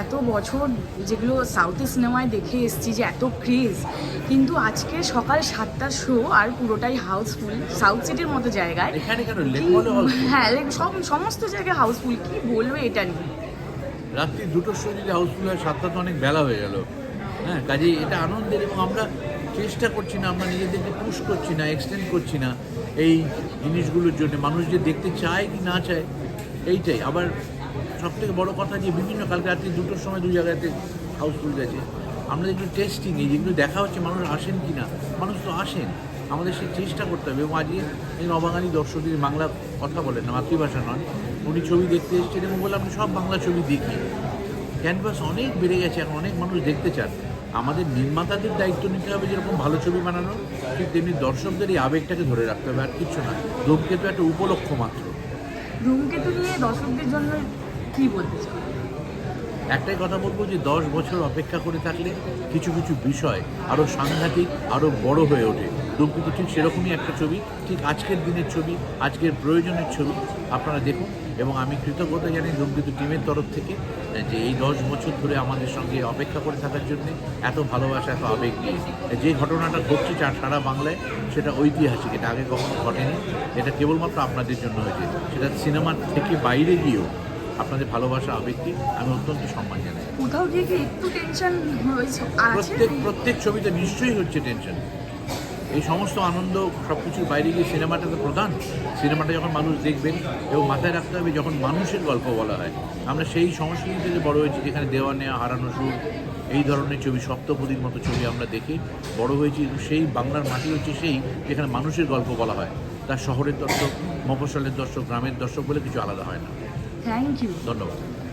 এত বছর যেগুলো সাউথের সিনেমায় দেখে এসছি যে এত ক্রেজ কিন্তু আজকে সকাল সাতটার শো আর পুরোটাই হাউসফুল সাউথ সিটির মতো জায়গায়। হ্যাঁ সব সমস্ত জায়গায় হাউসফুল কি বলবে এটা নিয়ে? রাত্রি দুটোর সময় যদি হাউসফুল হয় সাতটা তো অনেক বেলা হয়ে গেল। হ্যাঁ কাজে এটা আনন্দের এবং আমরা চেষ্টা করছি না আমরা নিজেদেরকে পুশ করছি না এক্সটেন্ড করছি না এই জিনিসগুলোর জন্য। মানুষ যে দেখতে চায় কি না চায় এইটাই। আবার সব থেকে বড় কথা যে বিভিন্ন কালকে রাত্রি দুটোর সময় দু জায়গাতে হাউসফুল গেছে আমরা যেগুলো টেস্টিং এই যেগুলো দেখা হচ্ছে মানুষ আসেন কি না, মানুষ তো আসেন। আমাদের সেই চেষ্টা করতে হবে এবং আজকে এই নবাঙালি দর্শকদের বাংলা কথা বলেন না, মাতৃভাষা নয়, উনি ছবি দেখতে এসেছেন এবং বলে আমি সব বাংলা ছবি দেখি ক্যানভাস অনেক বেড়ে গেছে, এখন অনেক মানুষ দেখতে চান। আমাদের নির্মাতাদের দায়িত্ব নিতে হবে যেরকম ভালো ছবি বানানো ঠিক তেমনি দর্শকদের এই আবেগটাকে ধরে রাখতে হবে, আর কিচ্ছু না। ধূমকেতু একটা উপলক্ষ মাত্র। ধূমকেতু নিয়ে দর্শকদের জন্য কি বলতে একটাই কথা বলব যে দশ বছর অপেক্ষা করে থাকলে কিছু কিছু বিষয় আরও সাংঘাতিক আরও বড় হয়ে ওঠে। ধূমকেতু ঠিক সেরকমই একটা ছবি, ঠিক আজকের দিনের ছবি, আজকের প্রয়োজনের ছবি। আপনারা দেখুন, এবং আমি কৃতজ্ঞতা জানি ধূমকেতু টিমের তরফ থেকে, যে এই দশ বছর ধরে আমাদের সঙ্গে অপেক্ষা করে থাকার জন্য এত ভালোবাসা, এত আবেগ নিয়ে যে ঘটনাটা ঘটছে সারা বাংলায়, সেটা ঐতিহাসিক, এটা আগে কখনো ঘটেনি। এটা কেবলমাত্র আপনাদের জন্য হয়েছে। সেটা সিনেমার থেকে বাইরে গিয়েও আপনাদের ভালোবাসা আবেগকে আমি অত্যন্ত সম্মান জানাই। কোথাও গিয়ে কি একটু টেনশন হয়েছে? প্রত্যেক প্রত্যেক ছবিতে নিশ্চয়ই হচ্ছে টেনশন এই সমস্ত আনন্দ সব কিছুর বাইরে গিয়ে সিনেমাটা তো প্রধান। সিনেমাটা যখন মানুষ দেখবেন এবং মাথায় রাখতে হবে যখন মানুষের গল্প বলা হয়। আমরা সেই সংস্কৃতি থেকে বড় হয়েছি যেখানে দেওয়া নেওয়া হারানো সুর এই ধরনের ছবি সপ্তপদীর মতো ছবি আমরা দেখে বড় হয়েছি সেই বাংলার মাটি হচ্ছে সেই যেখানে মানুষের গল্প বলা হয়। তার শহরের দর্শক মফস্বলের দর্শক গ্রামের দর্শক বলে কিছু আলাদা হয় না। থ্যাংক ইউ ধন্যবাদ।